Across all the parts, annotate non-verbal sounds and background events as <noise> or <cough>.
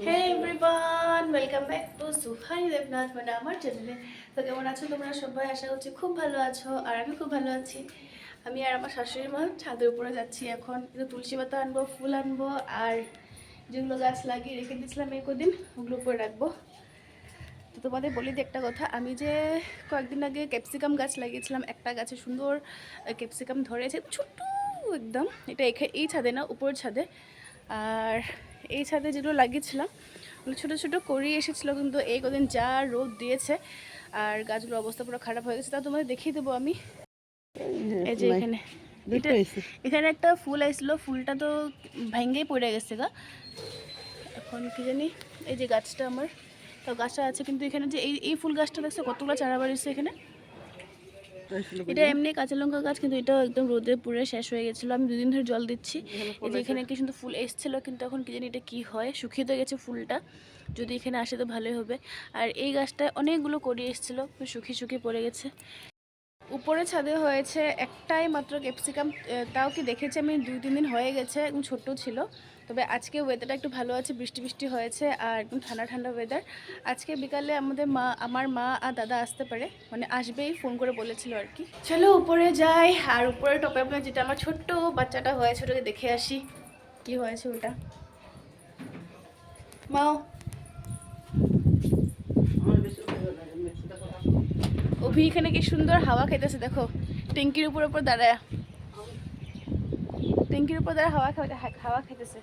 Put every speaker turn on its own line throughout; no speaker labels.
Hey everyone welcome back to Suhani Debnath মানে আমার চ্যানেলে তো কেমন আছো তোমরা সবাই? আশা করছি খুব ভালো আছো আর আমি খুব ভালো আছি। আমি আর আমার শাশুড়ি মা ছাদের উপরে যাচ্ছি এখন। তুলসী পাতা আনব, ফুল আনব আর যেগুলো গাছ লাগিয়ে রেখে দিয়েছিলাম এই কদিন, ওগুলো উপরে রাখব। তো তোমাদের বলি যে একটা কথা, আমি যে কয়েকদিন আগে ক্যাপসিকাম গাছ লাগিয়েছিলাম, একটা গাছে সুন্দর ক্যাপসিকাম ধরেছে, ছোট্ট একদম। এটা এখা- এই ছাদে না, উপরের ছাদে। আর এই ছাদে যেগুলো লাগিয়েছিলাম ওগুলো ছোটো ছোটো করেই এসেছিল কিন্তু এই কদিন যা রোদ দিয়েছে আর গাছগুলোর অবস্থা পুরো খারাপ হয়ে গেছে তা তোমাদের দেখিয়ে দেবো আমি। এই যে এখানে। এখানে একটা ফুল আসলো ফুলটা তো ভেঙ্গেই পড়ে গেছে গা। এখন কি জানি এই যে গাছটা আমার তো গাছটা আছে কিন্তু এখানে যে এই এই ফুল গাছটা দেখছ কতগুলো চারা বাড়িছে এখানে? এটা এমনি কাঁচা লঙ্কা গাছ কিন্তু এটাও একদম রোদে পুড়ে শেষ হয়ে গেছিল। আমি দুদিন ধরে জল দিচ্ছি। এই যে এখানে কি সুন্দর ফুল এসেছিল কিন্তু এখন কি জানি এটা কি হয়? শুকিয়ে তো গেছে ফুলটা। যদি এখানে আসে তো ভালোই হবে। আর এই গাছটায় অনেকগুলো করি এসেছিল শুকিয়ে শুকিয়ে পড়ে গেছে। উপরে ছাদে হয়েছে একটাই মাত্র ক্যাপসিকাম তাও কি দেখেছি আমি দুই তিন দিন হয়ে গেছে একদম ছোট্ট ছিল। তবে আজকে ওয়েদারটা একটু ভালো আছে বৃষ্টি বৃষ্টি হয়েছে আর একদম ঠান্ডা ঠান্ডা ওয়েদার আজকে বিকালে আমাদের মা আমার মা আর দাদা আসতে পারে মানে আসবেই ফোন করে বলেছিল আর কি। চলো উপরে যাই আর উপরে টপে আপনার যেটা আমার ছোট্ট বাচ্চাটা হয়েছে ওটাকে দেখে আসি। কি হয়েছে ওটা? মাও অভি এখানে কি সুন্দর হাওয়া খেতেছে দেখো। ট্যাঙ্কির উপর উপর দাঁড়ায়। ট্যাঙ্কির উপর দাঁড়ায় হাওয়া হাওয়া খাইতেছে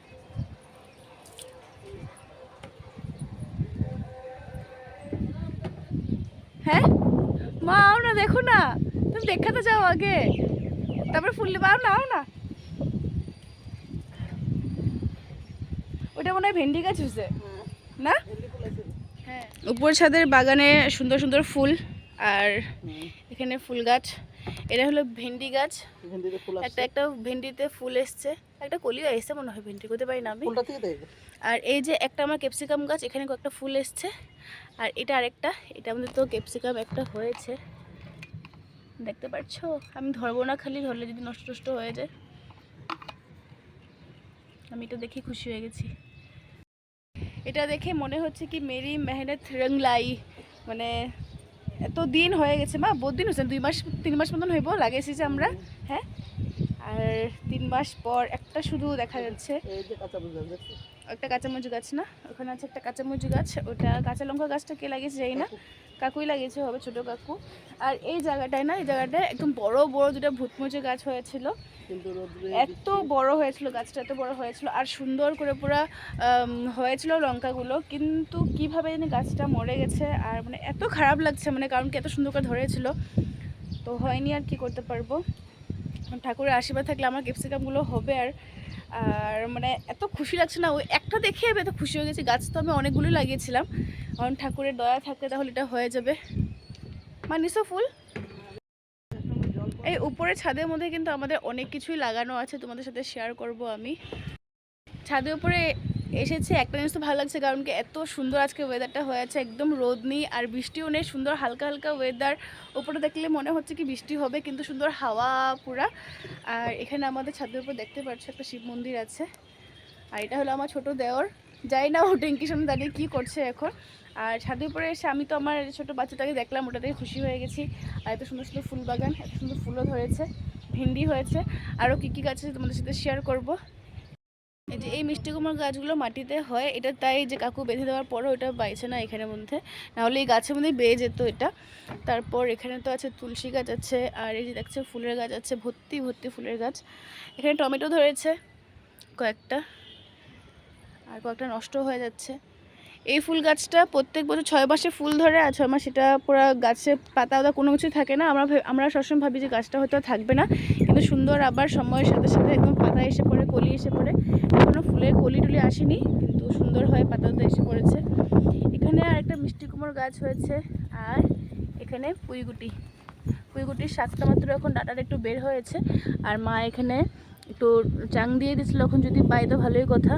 হ্যাঁ মা আও না দেখো না তুমি দেখাতে যাও আগে তারপরে ফুল নেবে আও না আও না ওটা মনে হয় ভেন্ডি গাছ হয়েছে। না? হ্যাঁ। উপর ছাদের বাগানে সুন্দর সুন্দর ফুল আর এখানে ফুল গাছ। এটা হলো ভেন্ডি গাছ। একটা একটা ভেন্ডিতে ফুল এসছে। একটা কলিও এসছে মনে হয় ভেন্ডি করতে পারি না আমি। আর এই যে একটা আমার ক্যাপসিকাম গাছ এখানে কয়েকটা ফুল এসছে। আর এটা আরেকটা এটা আমাদের তো ক্যাপসিকাম একটা হয়েছে। দেখতে পাচ্ছ আমি ধরবো না খালি ধরলে যদি নষ্ট নষ্ট হয়ে যায়। আমি এটা দেখে খুশি হয়ে গেছি। এটা দেখে মনে হচ্ছে কি মেরি মেহনত রংলাই মানে এত দিন হয়ে গেছে মা, বহুত দিন হয়েছে, দুই মাস, তিন মাস মতন হইব লাগিয়েছি যে আমরা হ্যাঁ? আর তিন মাস পর একটা শুধু দেখা যাচ্ছে। একটা কাঁচামরিচ গাছ না? ওখানে আছে একটা কাঁচামরিচ গাছ, ওটা কাঁচা লঙ্কা গাছটা কে লাগিয়েছে যাই না। কাকুই লাগিয়েছে হবে ছোট কাকু। আর এই জায়গাটায় না এই জায়গাটায় একদম বড় বড় দুটা ভুতমুচে গাছ হয়েছিল। এত বড় হয়েছিল গাছটা এত বড় হয়েছিল আর সুন্দর করে পুরো হয়েছিল লঙ্কাগুলো। কিন্তু কীভাবে জানি গাছটা মরে গেছে আর মানে এত খারাপ লাগছে মানে কারণ কি এত সুন্দর করে ধরেছিল। তো হয়নি আর কি করতে পারব। ঠাকুরের আশীর্বাদ থাকলে আমার ক্যাপসিকামগুলো হবে আর আর মানে এত খুশি লাগছে না, ওই একটা দেখে আমি এত খুশি হয়ে গেছি। গাছ তো আমি অনেকগুলোই লাগিয়েছিলাম। কারণ ঠাকুরের দয়া থাকলে তাহলে এটা হয়ে যাবে। মানিসো ফুল। এই উপরে ছাদের মধ্যে কিন্তু আমাদের অনেক কিছুই লাগানো আছে। তোমাদের সাথে শেয়ার করব আমি। ছাদের উপরে এসেছি। একটা জিনিস তো ভালো লাগছে, কারণ কি এত সুন্দর আজকে ওয়েদারটা হয়েছে, একদম রোদ নেই আর বৃষ্টিও নেই, সুন্দর হালকা হালকা ওয়েদার ওপরে দেখলে মনে হচ্ছে কি বৃষ্টি হবে, কিন্তু সুন্দর হাওয়া পুরা। আর এখানে আমাদের ছাদের উপর দেখতে পাচ্ছ একটা শিব মন্দির আছে। আর এটা হলো আমার ছোট দেওর। যাই না ও ট্যাঙ্কির সামনে দাঁড়িয়ে কী করছে এখন। আর ছাদের উপরে এসে আমি তো আমার ছোটো বাচ্চাটাকে দেখলাম, ওটা থেকে খুশি হয়ে গেছি। আর এত সুন্দর সুন্দর ফুল বাগান, এত সুন্দর ফুলও ধরেছে, ভেন্ডি হয়েছে। আরও কী কী গাছ আছে তোমাদের সাথে শেয়ার করব। এই যে এই মিষ্টি কুমড়োর গাছগুলো মাটিতে হয়, এটা তাই যে কাকু বেঁধে দেওয়ার পরও এটা বাইছে না এখানের মধ্যে। নাহলে এই গাছের মধ্যেই বেয়ে যেত এটা। তারপর এখানে তো আছে তুলসী গাছ আছে, আর এই যে দেখছে ফুলের গাছ আছে, ভর্তি ভর্তি ফুলের গাছ। এখানে টমেটো ধরেছে কয়েকটা, আর কয়েকটা নষ্ট হয়ে যাচ্ছে। এই ফুল গাছটা প্রত্যেক বছর ছয় মাসে ফুল ধরে, আর ছয় মাস এটা পুরো গাছে পাতা ওদা কোনো কিছুই থাকে না। আমরা আমরা সবসময় ভাবি যে গাছটা হয়তো থাকবে না, কিন্তু সুন্দর আবার সময়ের সাথে সাথে একদম পাতা এসে পড়ে, কলি এসে পড়ে। এখনও ফুলের কলি টলি আসেনি, কিন্তু সুন্দর হয়ে, পাতাতে এসে পড়েছে। এখানে আর একটা মিষ্টি কুমড়োর গাছ হয়েছে, আর এখানে পুঁইগুটি। পুঁইগুটির শাকটা মাত্র এখন ডাটাটা একটু বের হয়েছে, আর মা এখানে একটু চাং দিয়ে দিয়েছিল এখন, যদি পাই তো ভালোই কথা।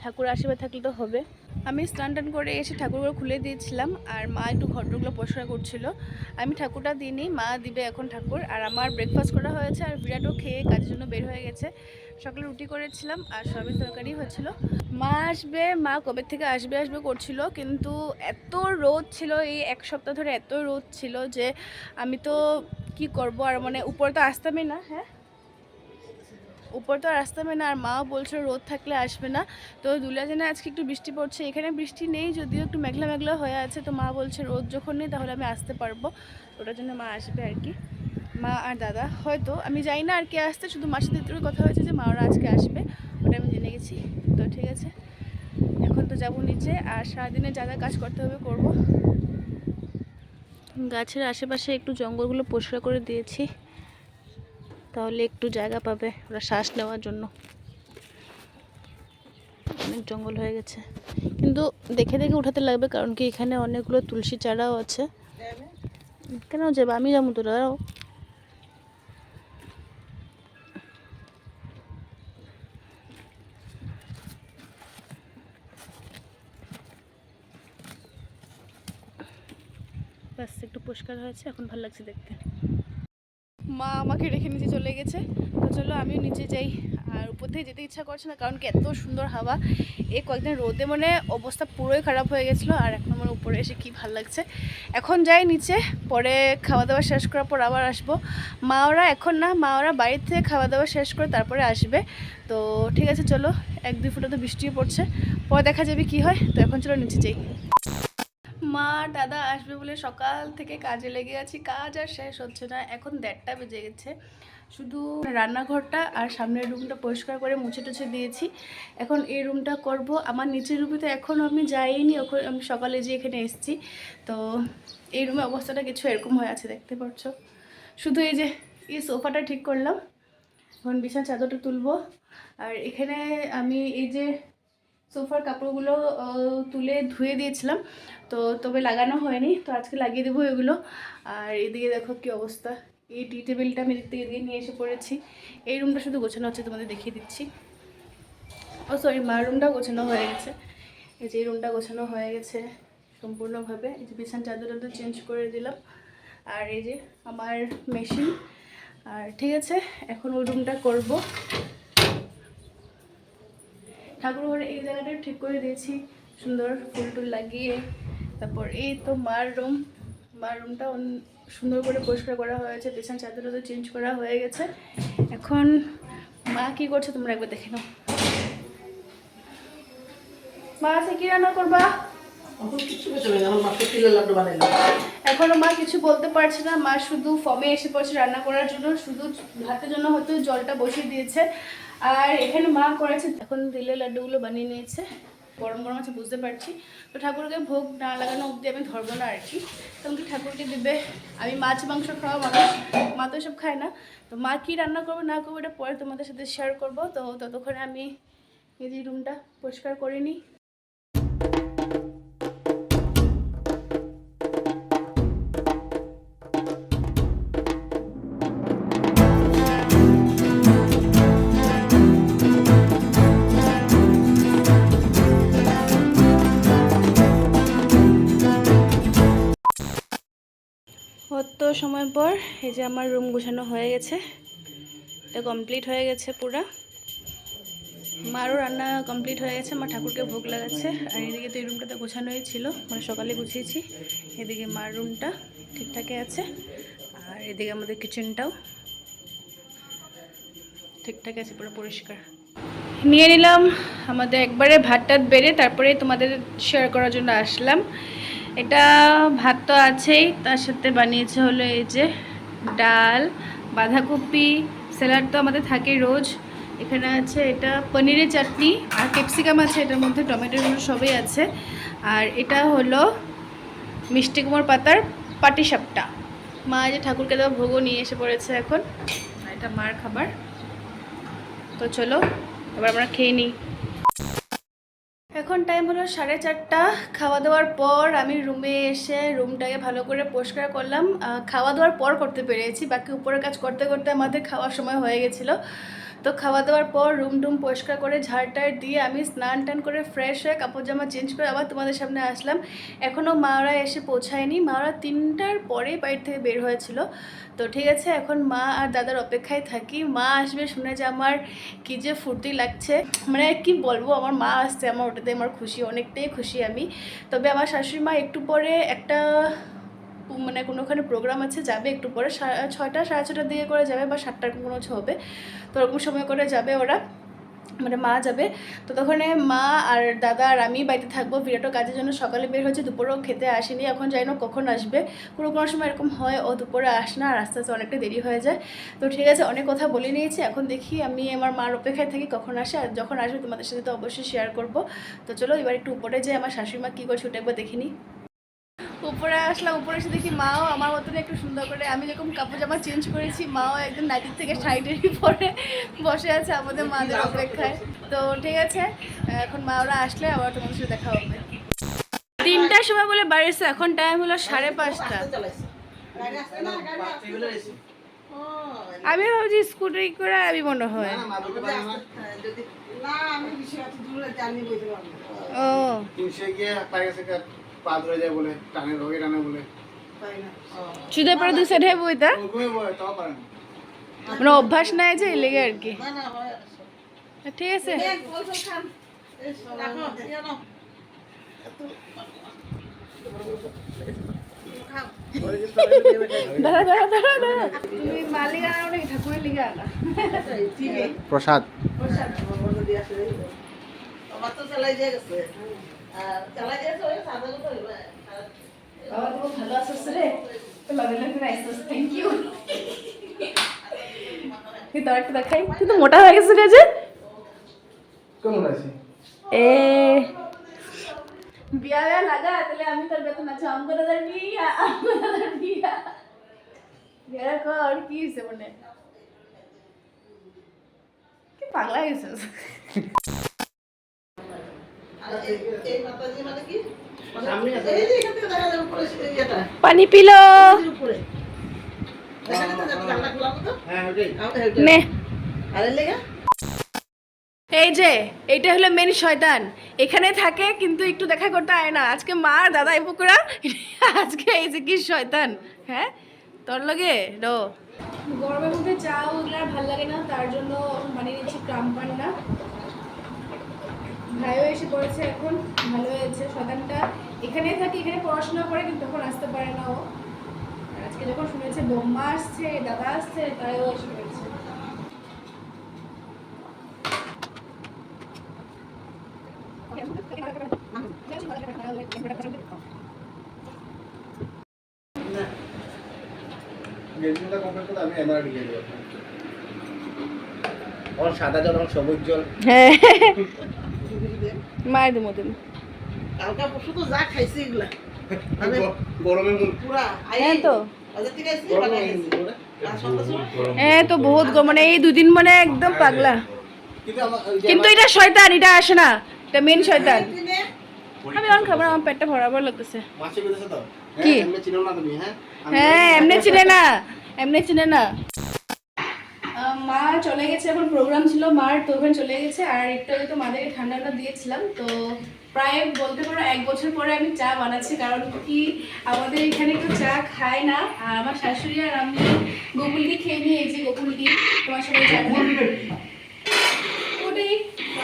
ঠাকুর আশীর্বাদ থাকলে তো হবে। আমি স্নান টান করে এসে ঠাকুরগুলো খুলে দিয়েছিলাম, আর মা একটু ঘরগুলো পরিষ্কার করছিল। আমি ঠাকুরটা দিইনি, মা দিবে এখন ঠাকুর, আর আমার ব্রেকফাস্ট করা হয়েছে, আর বিরাটও খেয়ে কাজের জন্য বের হয়ে গেছে। সকালে রুটি করেছিলাম আর সয়াবিন তরকারি হয়েছিল মা আসবে, মা কবে থেকে আসবে আসবে করছিল, কিন্তু এত রোদ ছিল, এই এক সপ্তাহ ধরে এত রোদ ছিল যে আমি তো কি করব আর মানে উপরে তো আসতামই না হ্যাঁ? উপর তো আর আসতামে না, আর মাও বলছিল রোদ থাকলে আসবে না। তো দুলাজনে আজকে একটু বৃষ্টি পড়ছে, এখানে বৃষ্টি নেই যদিও একটু মেঘলা মেঘলা হয়ে আছে, তো মা বলছে রোদ যখন নেই তাহলে আমি আসতে পারব। ওটার জন্য মা আসবে আর কি। মা আর দাদা। হয়তো, আমি যাই না আর কে আসতে শুধু মাসের ভিতরে কথা হয়েছে যে মা ওরা আজকে আসবে, ওটা আমি জেনে গেছি। তো ঠিক আছে, এখন তো যাব নিচে, আর সারাদিনে যা যা কাজ করতে হবে করব। গাছের আশেপাশে একটু জঙ্গলগুলো পরিষ্কার করে দিয়েছি, তাহলে একটু জায়গা পাবে ওরা শ্বাস নেওয়ার জন্য। অনেক জঙ্গল হয়ে গেছে। কিন্তু দেখে দেখে উঠাতে লাগবে, কারণ কি এখানে অনেকগুলো তুলসী চারাও আছে। কেন যাবে? আমি যাব তো, দাঁড়াও। পরিষ্কার হয়েছে, এখন ভালো লাগছে দেখতে। মা আমাকে রেখে নিচে চলে গেছে। তো চলো আমিও নিচে যাই। আর উপর থেকে যেতে ইচ্ছা করছে না, কারণ কি এত সুন্দর হাওয়া। এই কয়েকদিন রোদে মানে অবস্থা পুরোই খারাপ হয়ে গেছিল, আর এখন আমার উপরে এসে কি ভালো লাগছে। এখন যাই নিচে, পরে খাওয়া দাওয়া শেষ করার পর আবার আসব। মা ওরা এখন না, মা ওরা বাড়ির থেকে খাওয়া দাওয়া শেষ করে তারপরে আসবে। তো ঠিক আছে, চলো, এক দুই ফুটা তো বৃষ্টিও পড়ছে। পরে দেখা যাবে কি হয়। তো এখন চলো নিচে যাই। মা, দাদা আসবে বলে সকাল থেকে কাজে লেগে আছি। কাজ আর শেষ হচ্ছে না। এখন দেড়টা বেজে গেছে। শুধু রান্নাঘরটা আর সামনের রুমটা পরিষ্কার করে মুছে টুছে দিয়েছি। এখন এই রুমটা করব। আমার নিচের রুমে তো এখনও আমি যাইনি। ওখানে আমি সকালে যে এখানে এসেছি। তো এই রুমে অবস্থাটা কিছু এরকম হয়ে আছে, দেখতে পাচ্ছ? শুধু এই যে, এই সোফাটা ঠিক করলাম। এখন বিছানা চাদরটা তুলবো। আর এখানে আমি এই যে সোফার কাপড়গুলো তুলে ধুয়ে দিয়েছিলাম। তো তবে লাগানো হয়নি, তো আজকে লাগিয়ে দেবো এগুলো। আর এদিকে দেখো কি অবস্থা। এই টি টেবিলটা আমি এদিক থেকে এদিকে নিয়ে এসে পড়েছি। এই রুমটা শুধু গোছানো হচ্ছে, তোমাদের দেখিয়ে দিচ্ছি। ও সরি মার রুমটাও গোছানো হয়ে গেছে। এই যে এই রুমটা গোছানো হয়ে গেছে সম্পূর্ণভাবে। এই যে বিছান চাদরটা চেঞ্জ করে দিলাম। আর এই যে আমার মেশিন আর ঠিক আছে, এখন ওই রুমটা করব। ঠাকুর ঘরে এই জায়গাটা ঠিক করে দিয়েছি। সুন্দর ফুল টুল লাগিয়ে। তারপর এই তো মার রুম। মার রুমটা সুন্দর করে পরিষ্কার করা হয়েছে। পেছন চাদরও তো চেঞ্জ করা হয়ে গেছে। এখন মা কি করছে তোমরা একবার দেখে নাও। মা আছে কি রান্না করবা?
এখন কিছু কিছু নেই এখন মাত্র তিলের লাড্ডু বানাইলাম
এখনও মা কিছু বলতে পারছে না। মা শুধু ফর্মে এসে পড়ছে রান্না করার জন্য। শুধু ভাতের জন্য হয়তো জলটা বসিয়ে দিয়েছে। আর এখানে মা করেছে, এখন দিলে লাড্ডুগুলো বানিয়ে নিয়েছে। গরম গরম আছে, বুঝতে পারছি। তো ঠাকুরকে ভোগ না লাগানো অবধি আমি ধরবো না আর কি। কি ঠাকুরকে দেবে? আমি মাছ, মাংস খাওয়া মানুষ। মা তো সব খায় না। তো মা কী রান্না করবে না করব, এটা পরে তোমাদের সাথে শেয়ার করব। তো ততক্ষণে আমি এই রুমটা পরিষ্কার করে নিই। কত সময় পর এই যে আমার রুম গোছানো হয়ে গেছে, এটা কমপ্লিট হয়ে গেছে পুরা। মারও রান্না কমপ্লিট হয়ে গেছে মা ঠাকুরকে ভোগ লাগাচ্ছে। আর এদিকে তো এই রুমটাতে গোছানোই ছিল মানে সকালে গুছিয়েছি। এদিকে মার রুমটা ঠিকঠাকই আছে, আর এদিকে আমাদের কিচেনটাও ঠিকঠাক আছে, পুরো পরিষ্কার। নিয়ে নিলাম আমাদের একবারে ভাত টাত বেড়ে, তারপরে তোমাদের শেয়ার করার জন্য আসলাম। এটা ভাত তো আছেই, তার সাথে বানিয়েছে হলো এই যে ডাল, বাঁধাকপি, স্যালাড তো আমাদের থাকে রোজ। এখানে আছে এটা পনিরের চাটনি আর ক্যাপসিকাম আছে, এটার মধ্যে টমেটো সবই আছে। আর এটা হলো মিষ্টি কুমড় পাতার পাটিসাপটা। মা যে ঠাকুরকে দেওয়া ভোগও নিয়ে এসে পড়েছে এখন। এটা মার খাবার। তো চলো, এবার আমরা খেয়ে নিই। এখন টাইম হলো সাড়ে চারটা। খাওয়া দাওয়ার পর আমি রুমে এসে রুমটাকে ভালো করে পরিষ্কার করলাম। খাওয়া দাওয়ার পর করতে পেরেছি। বাকি উপরের কাজ করতে করতে আমাদের খাওয়ার সময় হয়ে গেছিল। তো খাওয়া দাওয়ার পর রুম টুম পরিষ্কার করে ঝাড় ঝাড়টার দিয়ে আমি স্নান টান করে ফ্রেশ হয়ে কাপড় জামা চেঞ্জ করে আবার তোমাদের সামনে আসলাম। এখনও মারা এসে পৌঁছায়নি। মারা তিনটার পরে বাড়ি থেকে বের হয়েছিল। তো ঠিক আছে, এখন মা আর দাদার অপেক্ষায় থাকি। মা আসবে শুনে যে আমার কী যে ফুর্তি লাগছে। মানে কি বলব, আমার মা আসছে, আমার ওটাতে আমার খুশি, অনেকটাই খুশি আমি। তবে আমার শাশুড়ি মা একটু পরে একটা মানে কোনো ওখানে প্রোগ্রাম আছে, যাবে একটু পরে ছয়টা, সাড়ে ছটার দিকে করে যাবে বা সাতটার কোনো হবে। তো ওরকম সময় করে যাবে ওরা মানে মা যাবে। তো তখন মা আর দাদা আর আমি বাড়িতে থাকব। বিরাটও কাজের জন্য সকালে বের হয়েছে, দুপুরেও খেতে আসেনি। এখন যাই না কখন আসবে। কোনো কোনো সময় এরকম হয়, ও দুপুরে আস না, আর আস্তে আস্তে অনেকটা দেরি হয়ে যায়। তো ঠিক আছে, অনেক কথা বলে নিয়েছি। এখন দেখি আমি আমার মার অপেক্ষায় থাকি কখন আসে, আর যখন আসবে তোমাদের সাথে তো অবশ্যই শেয়ার করব। তো চলো এবার একটু উপরে যে আমার শাশুড়ি মা কী করছে ওটা একবার দেখিনি উপরে আসলাম উপরে এসে দেখি মাও আমার মতন একটু সুন্দর করে আমি যেরকম কাপড় জামা চেঞ্জ করেছি মাও একদম নাইটির থেকে শাড়িটারি পরে বসে আছে আমাদের মাদের অপেক্ষায়। তো ঠিক আছে এখন মা ওরা আসলে আবার তোমাদের সাথে দেখা হবে। তিনটার সময় বলে বাড়ি এসে এখন টাইম হলো সাড়ে পাঁচটা। আমি ভাবছি স্কুটি করে আমি মনে হয়।
যদি না আমি বেশি অত দূরে জানি বলতে পারব না।
ও।
পা ধরে যায় বলে টানে রোগে টানে বলে।
তাই না?
পরে দু সাইড হয়ে বইতা মানে অভ্যাস নাই যে এই লেগে আর কি।
হয়।
ঠিক আছে।
ইয়ে আছে।
প্রসাদ।
আমার তো। চালাই দিয়ে গেছে।
বাবা তুমি ভালো আছিস রে লগে লগে আইসিস থ্যাংক ইউ তুই তো একটা দেখাই তুই তো মোটা হয়ে গেছিস রে যে
কেমন আছে
এ বিয়া বিয়া লাগা তাহলে আমি তোর বেতন আছে আমগো দাদার বিয়া আমগো দাদার বিয়া বিয়া কর কি হইছে মনে কি পাগলা গেছিস
আর এইটা।
নে।
আর এর লেগে?
এই যে, এইটা হলো মেন শয়তান। এখানে থাকে, কিন্তু একটু দেখা করতে আয় না। আজকে মা, দাদা, এই আজকে এই যে কি শয়তান। হ্যাঁ? তোর লগে রো গরমের মধ্যে চা, ওগুলো ভালো লাগে না, তার জন্য বানিয়ে নিচ্ছি ক্রাম পান্না। ভাইও এসে পড়েছে এখন ভালো হয়েছে শয়তানটা এখানেই থাকে এখানে পড়াশোনা করে কিন্তু তখন আসতে পারে না ও। আজকে যখন শুনেছে বোম্মা আসছে দাদা আসছে তাইও এসে পড়েছে।
না।
গ্রাজুয়েশনটা কমপ্লিট করে আমি এমআর ঢুকে দেবো। ওর সাদা জল সবুজ জল।
হ্যাঁ। মায়ের দেবো তুমি
কালকা পরশু তো যা খাইছি এগুলা। মানে
গরমে
পুরা
হ্যাঁ তো। হ্যাঁ তো বহুত গো মানে এই দুদিন মানে একদম পাগলা।
কিন্তু
এটা শয়তান এটা আসে না। এটা মেন শয়তান। আমি অন খাবার আমার পেটটা ভরাবার লাগতেছে। কি?
হ্যাঁ, হ্যাঁ? আমি-
হ্যাঁ এমনি চিনে না। এমনি চিনে না। মা চলে গেছে, এখন প্রোগ্রাম ছিল, মার তো ওখানে চলে গেছে, আর একটু আগে তো মাদেরকে ঠান্ডা ঠান্ডা দিয়েছিলাম, তো প্রায় বলতে পারো এক বছর পরে আমি চা বানাচ্ছি, কারণ কি আমাদের এখানে কেউ চা খায় না, আর আমার শাশুড়ি আর আমি গোকুল খেয়ে নিয়ে এই যে গোকুল দিয়ে তোমার সবাই জানো। ওটাই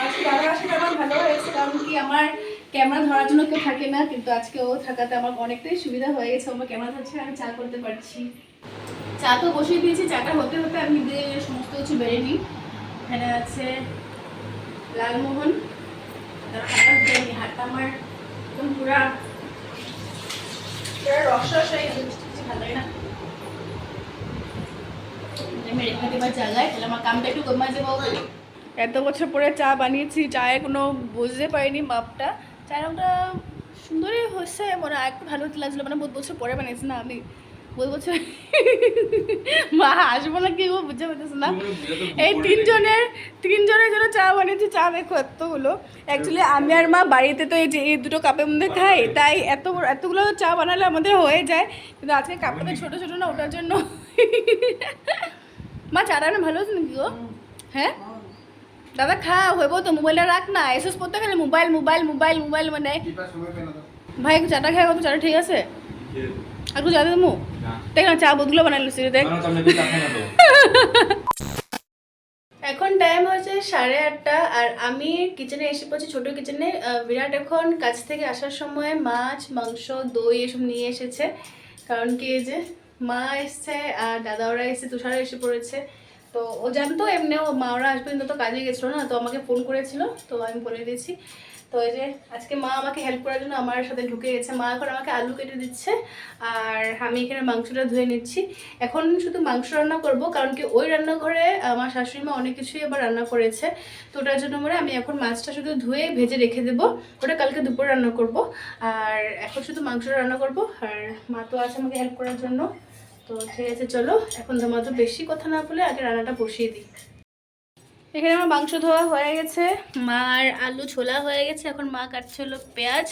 আজকে দাদা আমার ভালো হয়েছে, কারণ কি আমার ক্যামেরা ধরার জন্য কেউ থাকে না, কিন্তু আজকে ও থাকাতে আমার অনেকটাই সুবিধা হয়ে গেছে আমার ক্যামেরা ধরছে, আমি চা করতে পারছি। চা তো বসিয়ে দিয়েছি, চাটা হতে হতে আমি সমস্ত কিছু বেড়ে নিই। এখানে আছে লালমোহন আমার একদম পুরা পুরা রস রস গেছে ভালো লাগে না। আমি রেখে দেবার জায়গায় তাহলে আমার কামটা একটু কমে যাব এত বছর পরে চা বানিয়েছি, চায়ে কোনো বুঝতে পারিনি মাপটা। চায়ের রঙটা সুন্দরই হচ্ছে মনে হয় একটু ভালো লাগছিল মানে বহু বছর পরে বানিয়েছি না আমি। বহুত বছর <laughs> মা আসব না কি বুঝতে পারতেছে না? এই তিনজনের তিনজনের জন্য চা বানিয়েছি চা দেখো এতগুলো। অ্যাকচুয়ালি আমি আর মা বাড়িতে তো এই যে এই দুটো কাপের মধ্যে খাই তাই এত এতগুলো চা বানালে আমাদের হয়ে যায়। কিন্তু আজকে কাপটা ছোটো ছোটো না ওটার জন্য। মা চাটা না ভালো হচ্ছে নাকি গো? হ্যাঁ? দাদা খা হইব তো মোবাইলটা রাখ না। এসএস পড়তে খালি মোবাইল মোবাইল মোবাইল মোবাইল মানে ভাই চাটা খাই কত চাটা ঠিক আছে। আর একটু চা দেবো? দেখ না চা বদগুলো বানাই লুচি দেখ। <laughs> এখন টাইম হচ্ছে সাড়ে আটটা আর আমি কিচেনে এসে পড়ছি ছোট কিচেনে বিরাট এখন কাছ থেকে আসার সময় মাছ মাংস দই এসব নিয়ে এসেছে। কারণ কি এই যে মা এসছে আর দাদা ওরা এসে তুষারা এসে পড়েছে। তো ও জানতো এমনিও মা ওরা আসবে কিন্তু তো কাজে গেছিল না তো আমাকে ফোন করেছিল তো আমি বলে দিয়েছি। তো এই যে আজকে মা আমাকে হেল্প করার জন্য আমার সাথে ঢুকে গেছে। মা এখন আমাকে আলু কেটে দিচ্ছে আর আমি এখানে মাংসটা ধুয়ে নিচ্ছি। এখন শুধু মাংস রান্না করব কারণ কি ওই রান্নাঘরে আমার শাশুড়ি মা অনেক কিছুই আবার রান্না করেছে। তো ওটার জন্য মানে আমি এখন মাছটা শুধু ধুয়ে ভেজে রেখে দেবো। ওটা কালকে দুপুর রান্না করব। আর এখন শুধু মাংসটা রান্না করব। আর মা তো আছে আমাকে হেল্প করার জন্য। তো ঠিক আছে, চলো। এখন তোমার তো বেশি কথা না বলে আগে রান্নাটা বসিয়ে দিই। এখানে আমার মাংস ধোয়া হয়ে গেছে। মার আলু ছোলা হয়ে গেছে এখন মা কাটছে হলো পেঁয়াজ।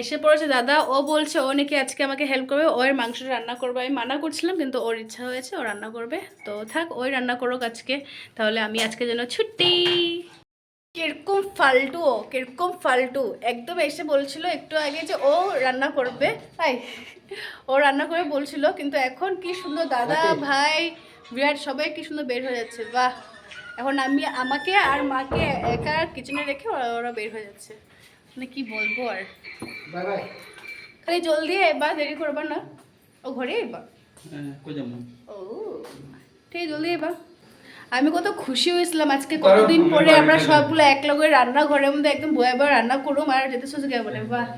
এসে পড়েছে দাদা ও বলছে ও নাকি আজকে আমাকে হেল্প করবে ওর মাংসটা রান্না করবে। আমি মানা করছিলাম কিন্তু ওর ইচ্ছা হয়েছে ও রান্না করবে। তো থাক ওই রান্না করুক আজকে তাহলে আমি আজকে যেন ছুটি। কীরকম ফালতু ও কীরকম ফালতু। একদম এসে বলছিল একটু আগে যে ও রান্না করবে। তাই ও রান্না করে বলছিল কিন্তু এখন কি সুন্দর দাদা ভাই বিরাট সবাই কি সুন্দর বের হয়ে যাচ্ছে। বাহ। এখন আমি আমাকে আর মাকে একা কিচেনে রেখে ওরা ওরা বের হয়ে যাচ্ছে। মানে কি বলব আর?
Bye bye.
খালি জলদি এবার দেরি করবা না। ও ঘরে এবার? ও ঠিক জলদি এবার। আমি কত খুশি হয়েছিলাম আজকে। কতদিন পরে আমরা সবগুলো এক লগে রান্না ঘরের মধ্যে একদম বয়ে বয়ে রান্না করুম আর যেতে সোজা কে বলে বাহ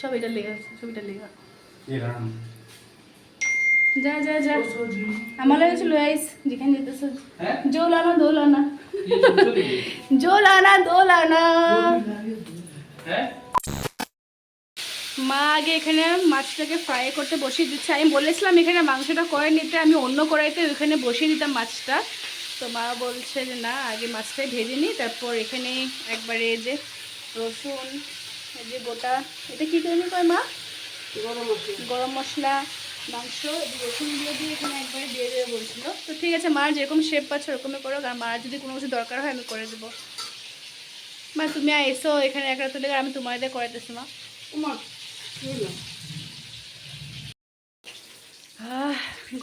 সব এটা লেগে আছে সব এটা লেগে যা যা যা। আমার লাগে লয়ে আইস যেখানে যেতেছ। জো লানা দো লানা জো লানা দো লানা মা আগে এখানে মাছটাকে ফ্রাই করতে বসিয়ে দিচ্ছে। আমি বলেছিলাম এখানে মাংসটা করে নিতে আমি অন্য কড়াইতে ওইখানে বসিয়ে দিতাম মাছটা। তো মা বলছে যে না আগে মাছটাই ভেজে নিই তারপর এখানে একবারে যে রসুন এই যে গোটা এটা কী করে মা?
গরম মশলা
মাংস রসুন দিয়ে দিয়ে এখানে একবারে দিয়ে দেবে বলছিল তো ঠিক আছে মার যেরকম শেপ পাচ্ছে ওরকমই করো আর মার যদি কোনো কিছু দরকার হয় আমি করে দেবো। মা তুমি আর এসো এখানে এক রাত লেগে আমি তোমার দিয়ে করাইতেছি মা।
উমা কি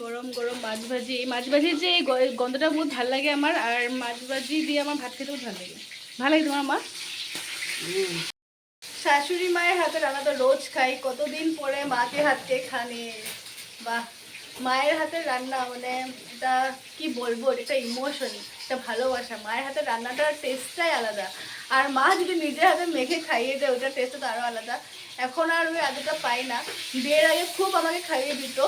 গরম গরম মাছ ভাজি। এই মাছ ভাজির যে এই গন্ধটা বহুত ভালো লাগে আমার আর মাছ ভাজি দিয়ে আমার ভাত খেতে ভালো লাগে। ভালো লাগে তোমার মা? শাশুড়ি মায়ের হাতে রান্না তো রোজ খাই কতদিন পরে মাকে হাতকে খানে? বাহ মায়ের হাতের রান্না মানে এটা কি বলব এটা ইমোশন এটা ভালোবাসা, মায়ের হাতের রান্নাটার টেস্টটাই আলাদা। আর মা যদি নিজের হাতে মেখে খাইয়ে দেয়, ওটার টেস্টটা তো আরও আলাদা। এখন আর ওই আদুটা পাই না। বিয়ের আগে খুব আমাকে খাইয়ে দিত,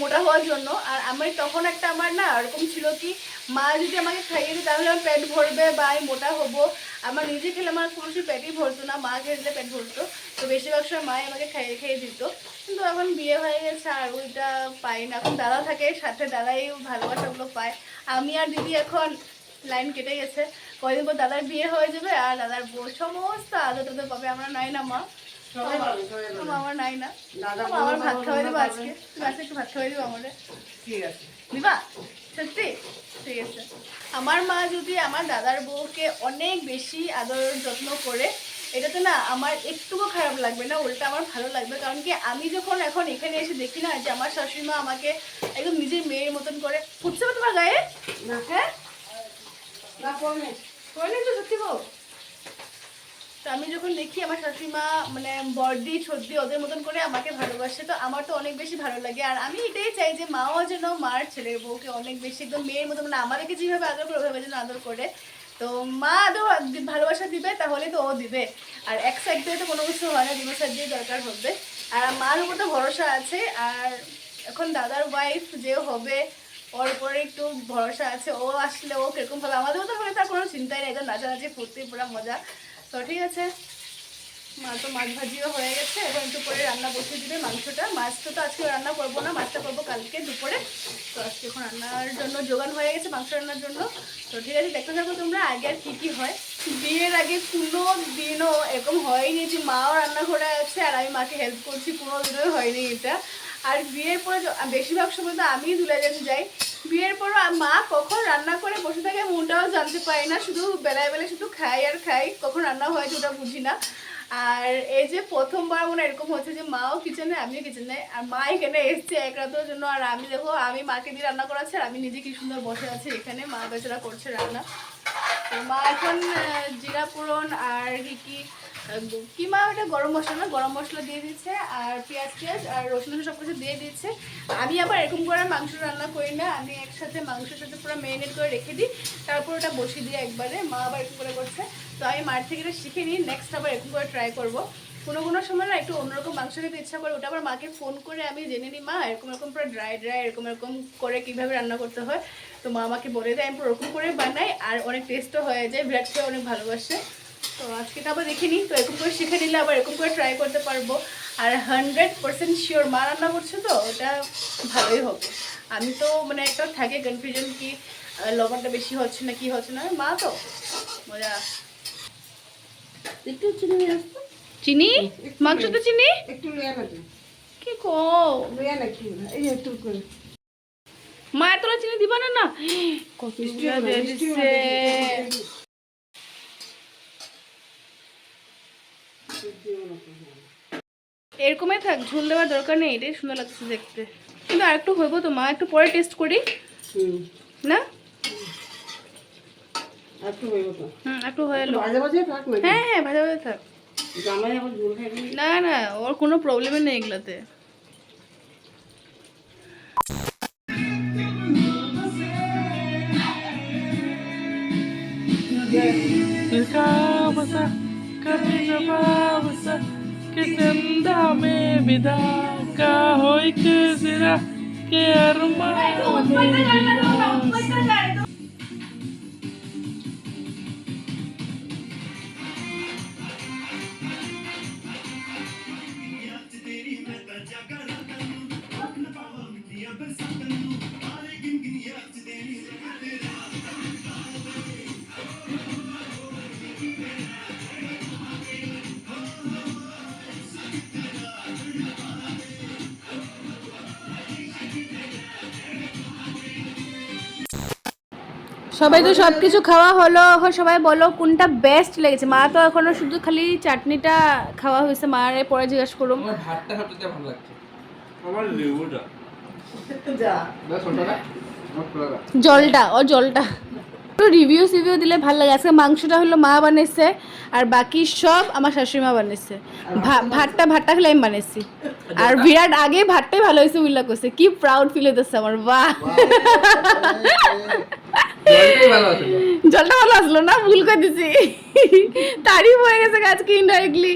মোটা হওয়ার জন্য। আর আমি তখন একটা আমার না এরকম ছিল কি, মা যদি আমাকে খাইয়ে দিত তাহলে আমার পেট ভরবে বা আমি মোটা হব। আমার নিজে খেলে আমার কোনো কিছু পেটই ভরতো না, মা খেয়ে পেট ভরতো। তো বেশিরভাগ সময় মাই আমাকে খাইয়ে খাইয়ে দিত। কিন্তু এখন বিয়ে হয়ে গেছে, আর ওইটা পাই না। এখন দাদা থাকে, সাথে দাদাই ভালোবাসাগুলো পায়। আমি আর দিদি এখন লাইন কেটে গেছে। কয়দিন পর দাদার বিয়ে হয়ে যাবে আর দাদার বউ সমস্ত আদর টাদর পাবে আমরা নাই না মা।
সবাই পাবে, সবাই পাবে।
মা আমার নাই না। মা আমার ভাত খাওয়াই দেবো আজকে। তুমি আজকে একটু ভাত খাওয়াই দেবো আমাদের।
ঠিক আছে।
দিবা? সত্যি? ঠিক আছে। আমার মা যদি আমার দাদার বউকে অনেক বেশি আদর যত্ন করে এটাতে না আমার একটুকু খারাপ লাগবে না উল্টা আমার ভালো লাগবে। কারণ কি আমি যখন এখন এখানে এসে দেখি না যে আমার শাশুড়ি মা আমাকে একদম নিজের মেয়ের মতন করে ফুটছে তোমার গায়ে? হ্যাঁ? তো সত্যি তো আমি যখন দেখি আমার শাশুড়িমা মানে বর্দি ছর্দি ওদের মতন করে আমাকে ভালোবাসে, তো আমার তো অনেক বেশি ভালো লাগে। আর আমি এটাই চাই যে মাও যেন মার ছেলের বউকে অনেক বেশি, একদম মেয়ের মতো মানে আমাদেরকে যেভাবে আদর করে ওইভাবে যেন আদর করে। তো মা আদর ভালোবাসা দিবে, তাহলে তো ও দিবে। আর এক সাইড দিয়ে তো কোনো কিছু হয় না, দুটো সাইড দিয়ে দরকার হবে। আর মার উপর তো ভরসা আছে। আর এখন দাদার ওয়াইফ যে হবে ওর উপরে একটু ভরসা আছে, ও আসলে ও কীরকম ভাবে আমাদের মতো হলে তার কোনো চিন্তাই নেই, একদম নাচানাচি, ফুর্তি, পুরো মজা। তো ঠিক আছে। মা, তো মাছ ভাজিও হয়ে গেছে এবং একটু পরে রান্না বসিয়ে দিবে মাংসটা। মাছটা তো আজকে রান্না করব না, মাছটা করব কালকে দুপুরে। তো আজকে এখন রান্নার জন্য জোগান হয়ে গেছে, মাংস রান্নার জন্য। তো ঠিক আছে, দেখতে থাকো তোমরা, আগে আর কী কী হয়। বিয়ের আগে কোনো দিনও এরকম হয়নি যে মাও রান্নাঘরে আছে আর আমি মাকে হেল্প করছি, কোনো দিনও হয়নি এটা। আর বিয়ের পরে বেশিরভাগ সময় তো আমিই দুলে যাই। বিয়ের পর মা কখন রান্না করে বসে থাকে মনটাও জানতে পারি না, শুধু বেলায় বেলায় শুধু খাই আর খাই, কখন রান্না হয়েছে ওটা বুঝি না। আর এই যে প্রথমবার মনে হয় এরকম হচ্ছে যে মাও কিচেনে, আমিও কিচেনে, আর মা এখানে এসছে এক রাতের জন্য, আর আমি দেখো, আমি মাকে দিয়ে রান্না করাচ্ছি, আর আমি নিজে কি সুন্দর বসে আছি এখানে, মা বেচারা করছে রান্না। মা এখন জিরা পুরন আর কি কি আহ, কি মা ওটা গরম মশলা না গরম মশলা দিয়ে দিচ্ছে আর পেঁয়াজ পেঁয়াজ আর রসুন সব কিছু দিয়ে দিচ্ছে আমি আবার এরকম করে মাংস রান্না করি না আমি একসাথে মাংসের সাথে পুরো মেরিনেট করে রেখে দিই তারপর ওটা বসিয়ে দিই একবারে। মা আবার এরকম করে করছে। তো আমি মার থেকে এটা শিখে নিই নেক্সট আবার এরকম করে ট্রাই করব। কোনো কোনো সময় না একটু অন্যরকম মাংস খেতে ইচ্ছা করে ওটা আবার মাকে ফোন করে আমি জেনে নিই মা এরকম এরকম পুরো ড্রাই ড্রাই এরকম এরকম করে কীভাবে রান্না করতে হয়? তো মা আমাকে বলে দেয় আমি পুরো ওরকম করে বানাই আর অনেক টেস্টও হয়ে যায় খেয়ে অনেক ভালোবাসে। তো আজকে তো আবার দেখে নিই তো এরকম করে শিখে নিলে আবার এরকম করে ট্রাই করতে পারব। আর হান্ড্রেড পার্সেন্ট শিওর মা রান্না করছে তো ওটা ভালোই হবে। আমি তো মানে একটা থাকে কনফিউশন কি লবণটা বেশি হচ্ছে না কি হচ্ছে না মা তো? মজা।
একটু চিনি নিয়ে আসতো?
চিনি? চিনি?
একটু লিয়া নাকি
কি কো
লিয়া নাকি এই একটু করে।
মা এতটা চিনি দিবা না না। কত দিচ্ছে এরকমই থাক ঝোল দেওয়ার দরকার নেই এটাই সুন্দর লাগছে দেখতে কিন্তু আর একটু হইব তো মা একটু পরে টেস্ট করি না
একটু
হয়ে এলো হ্যাঁ হ্যাঁ ভাজা ভাজা থাক না না ওর কোনো প্রবলেমই নেই এগুলাতে
के चंदा में विदा का होई के सिरा के अरमा में विदा
সবাই তো সব কিছু খাওয়া হলো। এখন সবাই বলো কোনটা বেস্ট লেগেছে। মা তো এখনও শুধু খালি চাটনিটা খাওয়া হয়েছে। মার পরে জিজ্ঞেস করুম।
আমার ভাতটা সবচেয়ে ভালো লাগছে।
আমার লেবুটা।
জলটা ও জলটা। একটু রিভিউ সিভিউ দিলে ভালো লাগে। আজকে মাংসটা হলো মা বানিয়েছে আর বাকি সব আমার শাশুড়ি মা বানিয়েছে। ভা- ভাতটা ভাতটা হলে আমি বানিয়েছি। আর বিরাট আগে ভাতটাই ভালো হয়েছে উল্লাহ করছে কি প্রাউড ফিল হইতেছে আমার। বাহ। জলটা ভালো আসলো না ভুল করে দিছি। তারই হয়ে গেছে গাছকে ইনডাইরেক্টলি